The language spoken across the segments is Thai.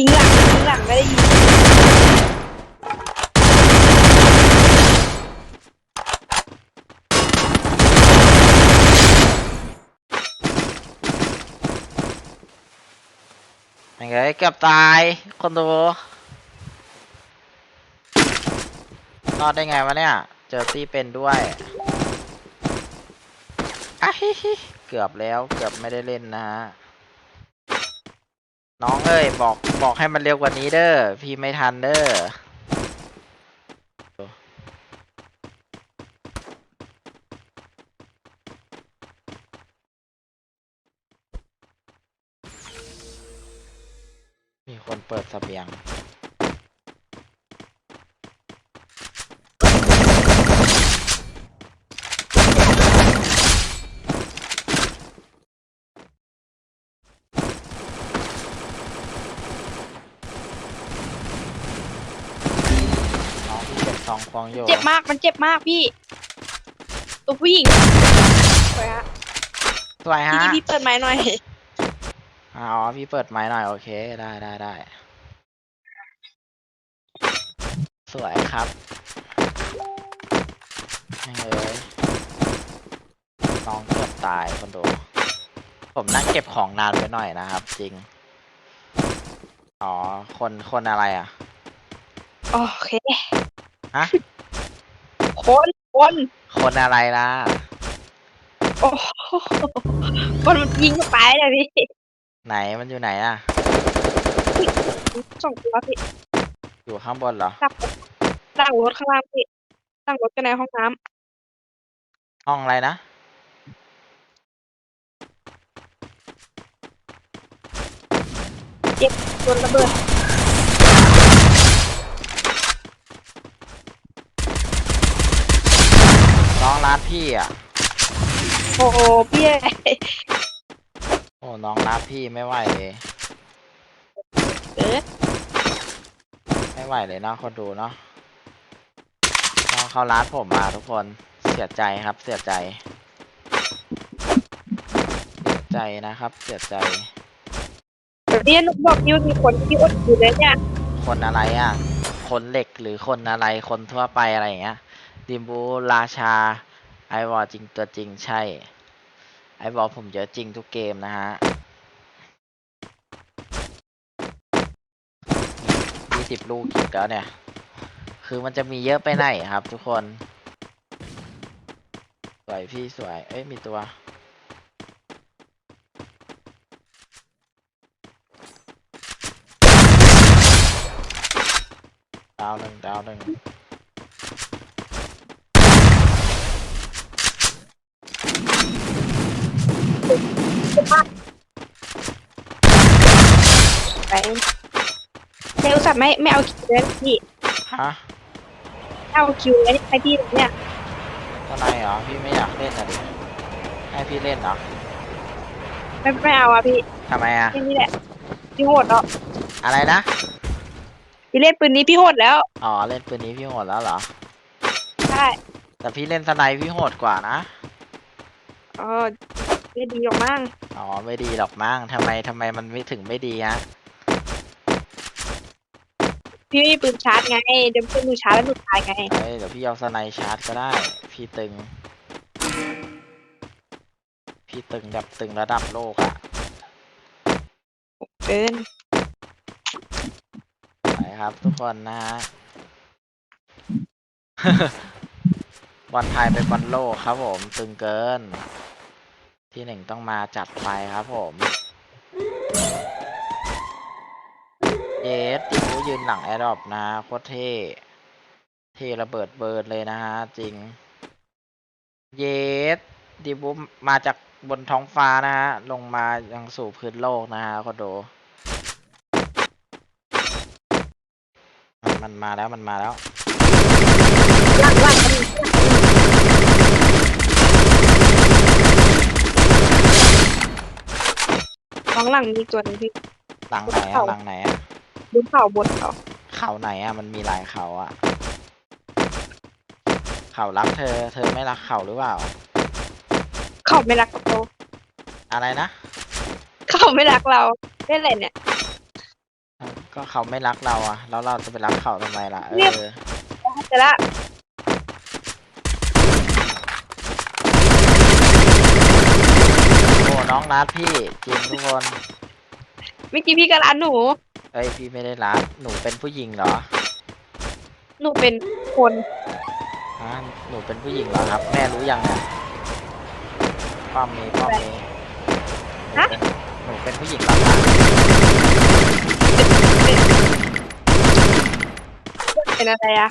ยิงหลังยิงหลังไม่ได้ยิงยังไงเกือบตายคนดูรอดได้ไงวะเนี่ย เจอตี้เป็นด้วยอะฮิฮิเกือบแล้วเกือบไม่ได้เล่นนะฮะ น้องเอ้ยบอกบอกให้มันเร็วกว่านี้เด้อพี่ไม่ทันเด้อมีคนเปิดเสเบียง น้ องพี่เก็บซองฟองอยู่เจ็บมากมันเจ็บมากพี่ตัวผู้หญิงสวยฮะสวยพี่ฮะพี่เปิดไม้หน่อยอ๋อพี่เปิดไม้หน่อยโอเคได้ได้ได้สวยครับไม่งเลยน้องเกือบตายคนดูผมนั่งเก็บของนานไปหน่อยนะครับ จริง อ๋อ คนคนอะไรอะ โอเค ฮะ คนคนคนอะไรล่ะ โอ้โหคนมันยิงเข้าไปเลยพี่ไหนมันอยู่ไหนอะ สองตัวพี่อยู่ข้างบนเหรอ ตั้งรถข้างล่างพี่ตั้งรถกันในห้องน้ำห้องอะไรนะโดนระเบิด น้อง ร้านพี่อะ โอ้โหพี่เอ้ยโอ้น้องร้านพี่ไม่ไหวเลยเออไม่ไหวเลยเนาะคนดูเนาะน้องเขาร้านผมมาทุกคนเสียใจครับ เสียใจ เสียใจนะครับ เสียใจแต่พี่นุกบอกพี่ว่ามีคนที่อดอยู่เลยเนี่ยคนอะไรอะ คนเหล็กหรือคนอะไรคนทั่วไปอะไรอย่างเงี้ยดิมบูราชา ไอวอลจริงตัวจริงใช่ ไอวอลผมเยอะจริงทุกเกมนะฮะยี่สิบลูกอีกแล้วเนี่ย คือมันจะมีเยอะไปไหนครับทุกคน สวยพี่สวย เอ้ย มีตัวดาวหนึ่งดาวหนึ่ง ไปเร็วสัตว์ไม่ไม่เอาคิวเลยพี่ฮะไม่เอาคิวไว้ให้พี่เนี่ยทำไมเหรอพี่ไม่อยากเล่นอะดิให้พี่เล่นเหรอไม่ไม่เอาอะพี่ทำไมอะแค่นี้แหละพี่โหดเนาะอะไรนะพี่เล่นปืนนี้พี่โหดแล้วอ๋อเล่นปืนนี้พี่โหดแล้วเหรอใช่แต่พี่เล่นสไนป์พี่โหดกว่านะเออไม่ดีหรอกมั้งอ๋อไม่ดีหรอกมั้งทำไมทำไมมันไม่ถึงไม่ดีฮะ พี่ไม่มีปืนชาร์จไง เดี๋ยวปืนหนูชาร์จแล้วหนูตายไง เฮ้ยเดี๋ยวพี่เอาสไนป์ชาร์จก็ได้ พี่ตึง พี่ตึงแบบตึงระดับโลกอะเกิน ไปครับทุกคนนะฮะ บอลไทยเป็นบอลโลกครับผม ตึงเกิน ที่หนึ่งต้องมาจัดไปครับผมเยสติ กูยืนหลังแอร์ดรอปนะโคตรเท่เท่ระเบิดเบิร์ดเลยนะฮะ จริง เยสดิบูมาจากบนท้องฟ้านะฮะ ลงมายังสู่พื้นโลกนะฮะคนดูมันมันมาแล้วมันมาแล้วหลังหลังมันของหลังมีตัวหนึงพี่ หลังไหนอะหลังไหนอะ บนเขาบนเขาเขาไหนอะมันมีหลายเขาอะเขารักเธอ เธอไม่รักเขาหรือเปล่า เขาไม่รักเราอะไรนะ เขาไม่รักเราได้อะไรเนี่ย ก็เขาไม่รักเราอะแล้วเราจะไปรักเขาทำไมล่ะ เอเนี่ยอเจอละโอ้น้องรักพี่จริงทุกคน เมื่อกี้พี่ก็ร้านหนู เอ้ยพี่ไม่ได้รักหนูเป็นผู้หญิงเหรอหนูเป็นคนฮะหนูเป็นผู้หญิงเหรอครับ แม่รู้ยังเนี่ยป้อมมีป้อมมีหนูเป็นหนูเป็นผู้หญิงเหรอครับเป็นอะไรอะ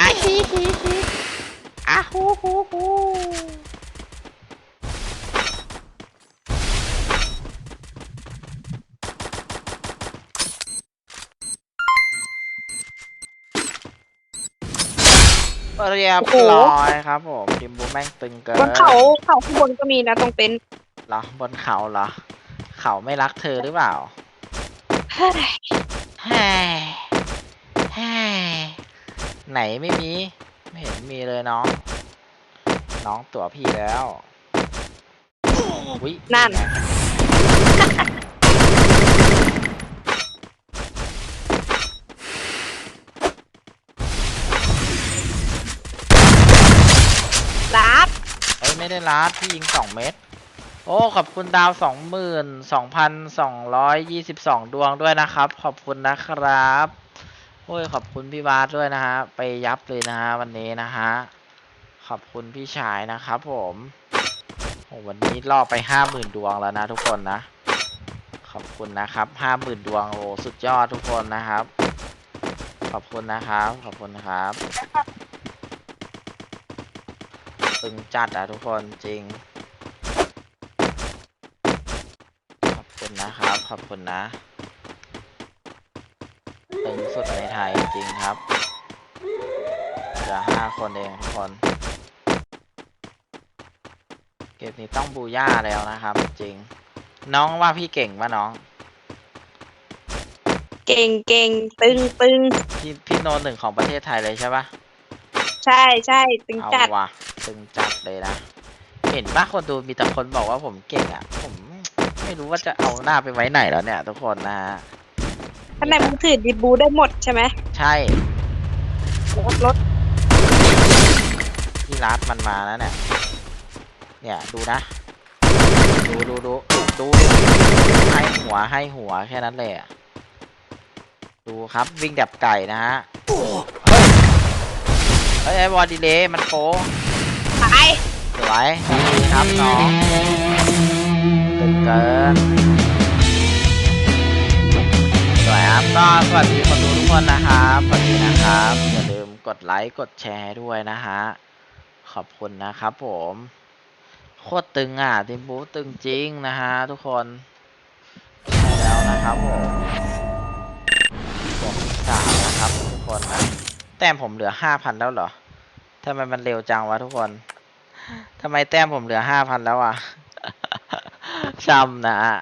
อะฮิฮิฮิ อะฮูฮูฮูเรียบร้อยครับผมดิมบูแม่งตึงเกินบนเขาเขาข้างบนก็มีนะตรงเป็นท์เหรอบนเขาเหรอ เขาไม่รักเธอหรือเปล่าเฮ้ยแฮ่แฮ่ไหนไม่มี ไม่เห็นมีเลยน้อง น้องตัวพี่แล้ววิไงรับ เอ้ยไม่ได้ลัดพี่ยิงสองเม็ดโอ้ขอบคุณดาวสองหมื่นสองพันสองร้อยยี่สิบสองดวงด้วยนะครับ ขอบคุณนะครับ โอ้ยขอบคุณพี่บาสด้วยนะฮะ ไปยับเลยนะฮะวันนี้นะฮะ ขอบคุณพี่ชายนะครับผมโอ้วันนี้ล่อไปห้าหมื่นดวงแล้วนะทุกคนนะ ขอบคุณนะครับห้าหมื่นดวงโอ้สุดยอดทุกคนนะครับ ขอบคุณนะครับ ขอบคุณครับตึงจัดอะทุกคนจริง ขอบคุณนะครับ ขอบคุณนะ สุดในไทยจริงครับเหลือห้าคนเองทุกคน เกมนี้ต้องบูย่าแล้วนะครับ จริง น้องว่าพี่เก่งปะน้อง เก่งเก่งตึงตึงพี่พี่โนหนึ่งของประเทศไทยเลยใช่ปะใช่ใช่ตึงเอาจัดว่ะตึงจัดเลยนะ เห็นปะคนดูมีแต่คนบอกว่าผมเก่งอะ ผมไม่รู้ว่าจะเอาหน้าไปไว้ไหนแล้วเนี่ย ทุกคนนะฮะ ข้างในมึงถือดิบูได้หมดใช่ไหมใช่รถรถที่รัดมันมาแล้วเนี่ยเนี่ยดูนะ ดูดูดูดูให้หัวให้หัวแค่นั้นเลยอะดูครับวิ่งแบบไก่นะฮะเฮ้ยเฮ้ยไอ้บอดีเลยมันโปไปสวยดีครับน้องตึงเกิน สวัสดีคนดูทุกคนนะครับสวัสดีนะครับ อย่าลืมกดไลค์กดแชร์ด้วยนะฮะ ขอบคุณนะครับผม โคตรตึงอะทีมบูตึงจริงนะฮะทุกคนใช่แล้วนะครับผมบวกสามนะครับทุกคนนะแต้มผมเหลือห้าพันแล้วเหรอทำไมมันเร็วจังวะทุกคนทำไมแต้มผมเหลือห้าพันแล้วอะช้ำนะฮะ